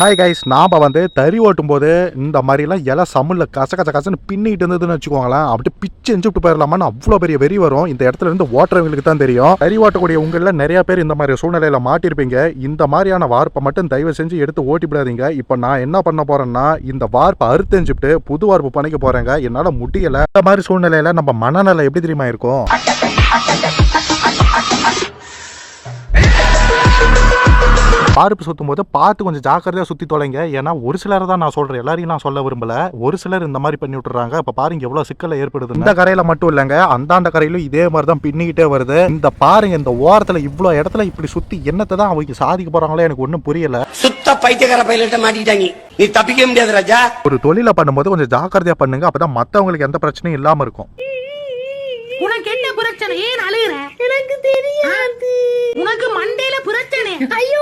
Hi guys நாம் வந்து தறி ஓட்டும் போது இந்த மாதிரிலாம் இலை சமுல்ல கச கச கசன்னு பின்னிட்டு இருந்ததுன்னு வச்சுக்கோங்களேன். அப்படி பிச்சு எஞ்சுட்டு போயிடலாமான்னு அவ்வளோ பெரிய வெறி வரும். இந்த இடத்துல இருந்து ஓட்டுறவங்களுக்கு தான் தெரியும். தறி ஓட்டக்கூடிய உங்களில் நிறைய பேர் இந்த மாதிரி சூழ்நிலையில் மாட்டிருப்பீங்க. இந்த மாதிரியான வார்ப்பை மட்டும் தயவு செஞ்சு எடுத்து ஓட்டிவிடாதீங்க. இப்போ நான் என்ன பண்ண போறேன்னா இந்த வார்ப்பை அறுத்தெஞ்சுட்டு புது வார்ப்பு பண்ணிக்க போறேங்க. என்னால் முடியலை. இந்த மாதிரி சூழ்நிலையில் நம்ம மனநிலை எப்படி தெரியுமா இருக்கும்? பாருப்பு சுத்தும் போது பார்த்து கொஞ்சம் ஜாக்கிரதையா சுத்தி தொலைங்க. ஏன்னா ஒரு சிலர் தான் நான் சொல்றேன். எல்லாரையும் நான் சொல்ல விரும்பல. ஒரு சிலர் இந்த மாதிரி பண்ணி விட்டுறாங்க. இப்ப பாருங்க எவ்வளவு சிக்கல ஏற்படுது இந்த கரையில மட்டும் இல்லைங்க. அந்தாண்ட கரையிலும் இதே மாதிரி தான் பின்னிக்கிட்டே வருது. இந்த பாருங்க இந்த ஓரத்துல இவ்வளவு இடத்துல இப்படி சுத்தி என்னத்தை தான் அவங்க சாதிக்க போறாங்களோ எனக்கு ஒன்றும் புரியல. சுத்த பைத்தியக்கார பையிலிட்ட மாட்டிக்கிட்டாங்க. நீ தப்பிக்க முடியாது ராஜா. ஒரு தொழிலை பண்ணும்போது கொஞ்சம் ஜாக்கிரதையா பண்ணுங்க. அப்பதான் மத்தவங்களுக்கு எந்த பிரச்சனையும் இல்லாம இருக்கும். உனக்கு என்ன பிரச்சனை? ஏன் அழுகுற? எனக்கு தெரியாது. உனக்கு மண்டையில பிரச்சனை. ஐயோ